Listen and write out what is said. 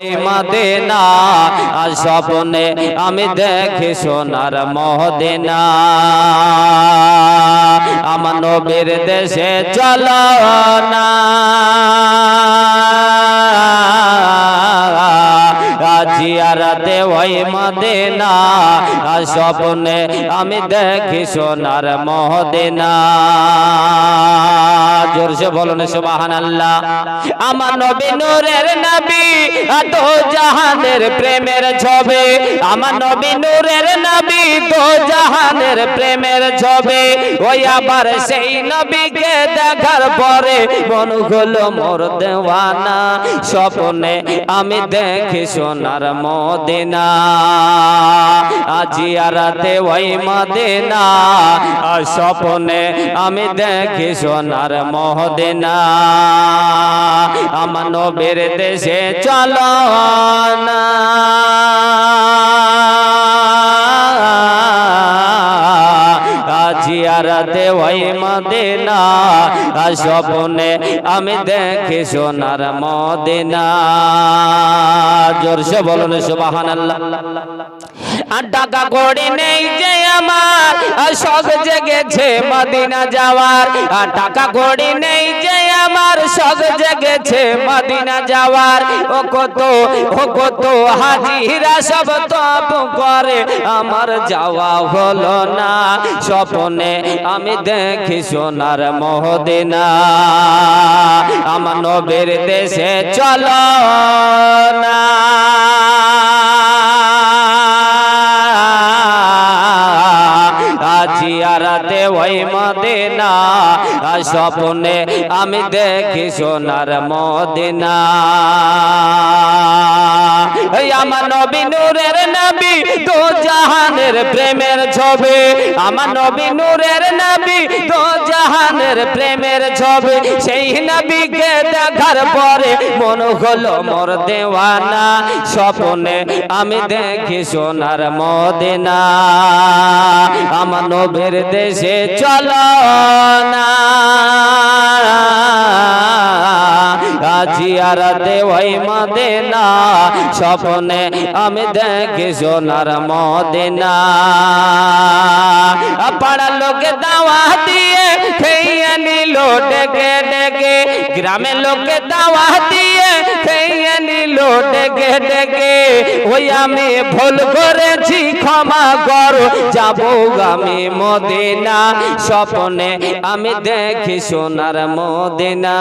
Medina আর স্বপ্নে আমি দেখি সোনার মহদিনা আমার নবীর দেশে চলো না। জিয়ারাতে ওই মদিনা স্বপ্নে আমি দেখি সোনার মহদিনা জোরসে বলুন সুবাহান আল্লাহ আমার নবী নূরের নবী তো জাহানের প্রেমের ছবে। আমার নবী নূরের নবী, তো জাহানের প্রেমের ছবে। ওই আবার সেই নবীকে দেখার পরে মন হলো মোর দেওয়ানা। স্বপ্নে আমি দেখি সোনার মদিনা। আজিয়ারাতে ওই মদেনা। স্বপনে আমি দেখি সোনার মহদেনা। আমার নবীর দেশে চলো না। মদিনা আমি দেখি সোনার মদিনা। জোরসে বলুন সুবাহান আর টাকা করি নেই যে আমার শখ জেগেছে মদিনা যাওয়ার। আর টাকা করি নেই যে আমার সব জেগেছে মদিনা যাওয়ার। ও কত ও কত হাজিরা সব তপ করে। আমার যাওয়া হলো না। স্বপনে আমি দেখি সোনার মহদিনা। আমার নবীর দেশে চলো না। জিয়ারাতে ওই মদিনা আর স্বপ্নে আমি দেখি সোনার মদিনা। আমার নবী নূরের নবী, তো জাহানের প্রেমের ছবি আমার নবী নূরের নবী, তো জাহানের প্রেমের ছবি সেই নবীকে দেখার পরে মন হলো মোর দেওয়ানা। স্বপ্নে আমি দেখি সোনার মদিনা। আমার নবীর দেশে চলো না। জিয়ারাতে ওই মদিনা, স্বপ্নে আমি দেখি সোনার মদিনা। পাড়ার লোকে দাওয়া দিয়ে খেয়ে নিল ডেকে ডেকে গ্রামের লোকে দাওয়া দিয়ে খেয়ে নিল ডেকে ডেকে। ওই আমি ভুল করেছি, ক্ষমা করো, যাব আমি মদিনা, স্বপ্নে আমি দেখি সোনার মদিনা।